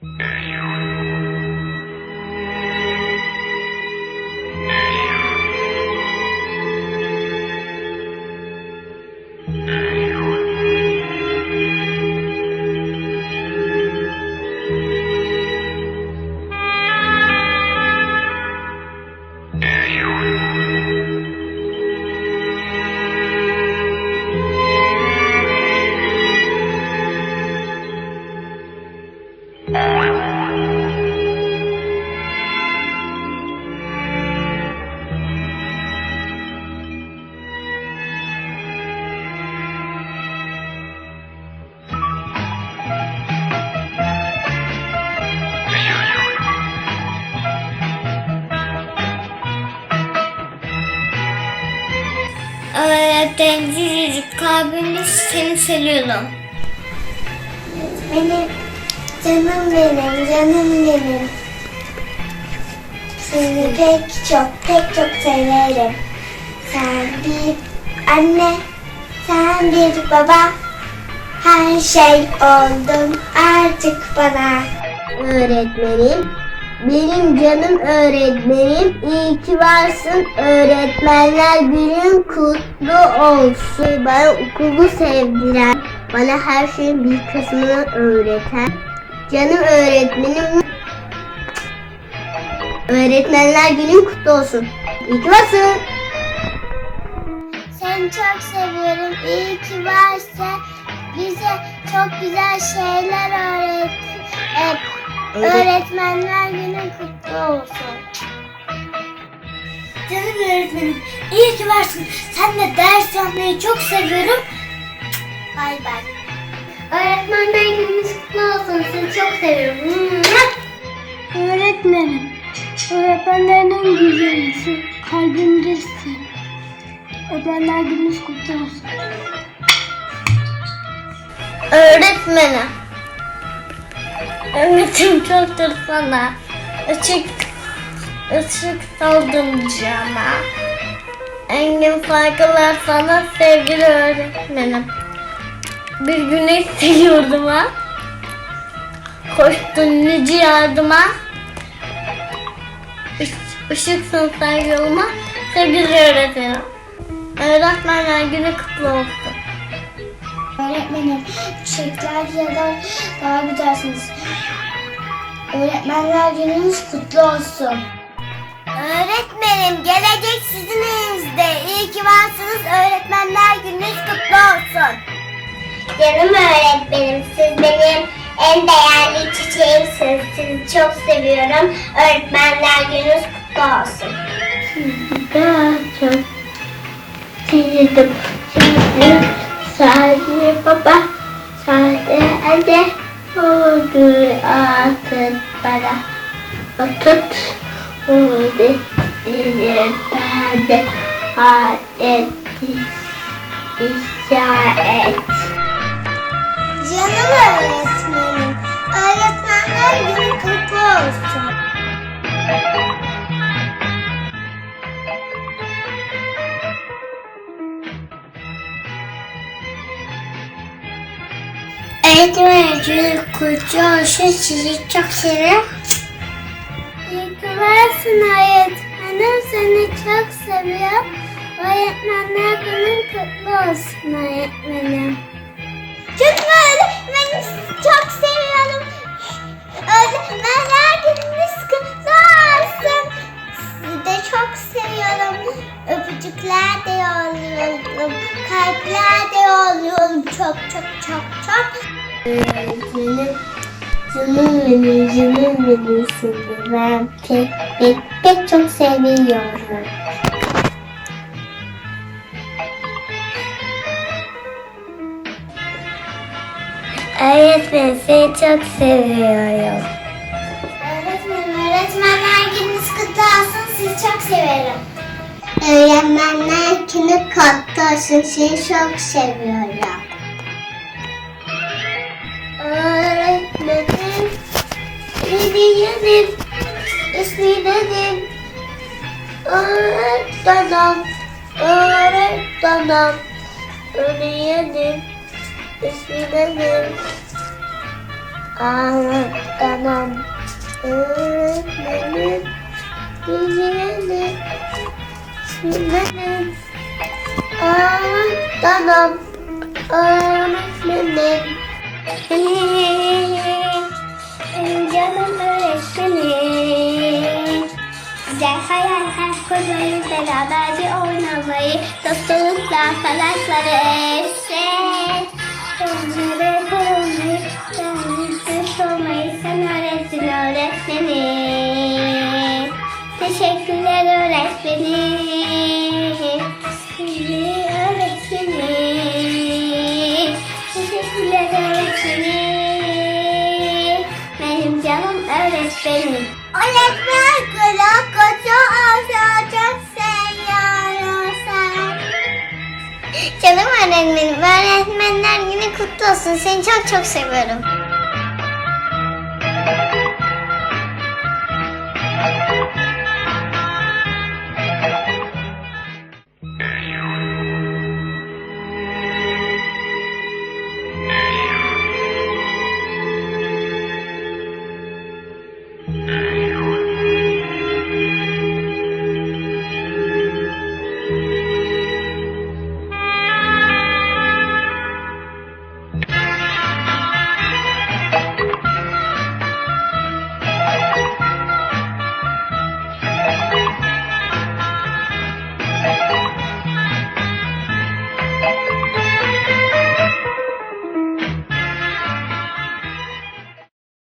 Mm-hmm. Öğretmenim kalbimde seni seviyorum. Benim canım benim, canım benim. Seni pek çok, pek çok severim. Sen bir anne, sen bir baba. Her şey oldun artık bana. Öğretmenim, benim canım öğretmenim. İyi ki varsın öğretmenler günün kutlu olsun. Bana okulu sevdiren, bana her şeyin bir kısmını öğreten. Canım öğretmenim. Öğretmenler günün kutlu olsun. İyi ki varsın. Seni çok seviyorum. İyi ki varsın. Bize çok güzel şeyler öğrettin. Evet. Öğretmenler günün kutlu olsun. Canım öğretmenim iyi ki varsın. Senle ders yapmayı çok seviyorum. Bay bay. Öğretmenler gününüz kutlu olsun. Sizi çok seviyorum. Öğretmenim, öğretmenlerin en güzelisi, kalbimdesin. Öğretmenler gününüz kutlu olsun. Öğretmenim. Ümitim çoktur sana. Işık, ışık saldım cama. Engin saygılar sana sevgili öğretmenim. Bir güneş seviyordum ha. Koştun nice yardıma. Iş- Işıksın sen yoluma sevgili öğretmenim. Öğretmenler günü kutlu olsun. Öğretmenim, çiçekler ya da daha güzelsiniz. Öğretmenler gününüz kutlu olsun. Öğretmenim, gelecek sizin elinizde. İyi ki varsınız. Öğretmenler gününüz kutlu olsun. Canım öğretmenim, siz benim en değerli çiçeğimsiniz. Sizi çok seviyorum. Öğretmenler gününüz kutlu olsun. Daha çok sevdim. Sadece baba, sadece oldu artık bana. Tut, oldu diye ben de adet işaret. Canım öğretmenim, öğretmenler günü kutlu olsun. Öğretmenim kutlu olsun. Sizi çok seviyorum. İyi ki varsın öğretmenim, seni çok seviyorum. Öğretmenler günün kutlu olsun öğretmenim. Canım öğretmenim, sizi çok seviyorum. Öğretmenler gününüz kutlu olsun. Sizi de çok seviyorum. Öpücükler de yolluyorum. Kalpler de yolluyorum. Çok çok çok Öğretmenim, canım benim, canım benim seni ben pek pek çok seviyorum. Öğretmenim seni çok seviyorum. Öğretmenim, öğretmenler gününüz kutlu olsun. Sizi çok severim. Öğretmenler günü kutlu olsun. Sizi çok seviyorum. Öğretmenim, İlgiyenim, İsmiyenim, öğretmenim, öğretmenim, İlgiyenim, İsmiyenim, Anlatamam. Öğretmenim. Bilmenim. Bilmenim. Anlatamam. Öğretmenim. Benim canım öğretmenim. Güzel hayaller kurmayı, beraberce oynamayı, dostlukla falakları sen. Onları Öğretmenim. Benim canım öğretmenim. Öğretmen kulak koçu aşacak sen yararsan. Canım öğretmenim, öğretmenler günü kutlu olsun. Seni çok çok seviyorum.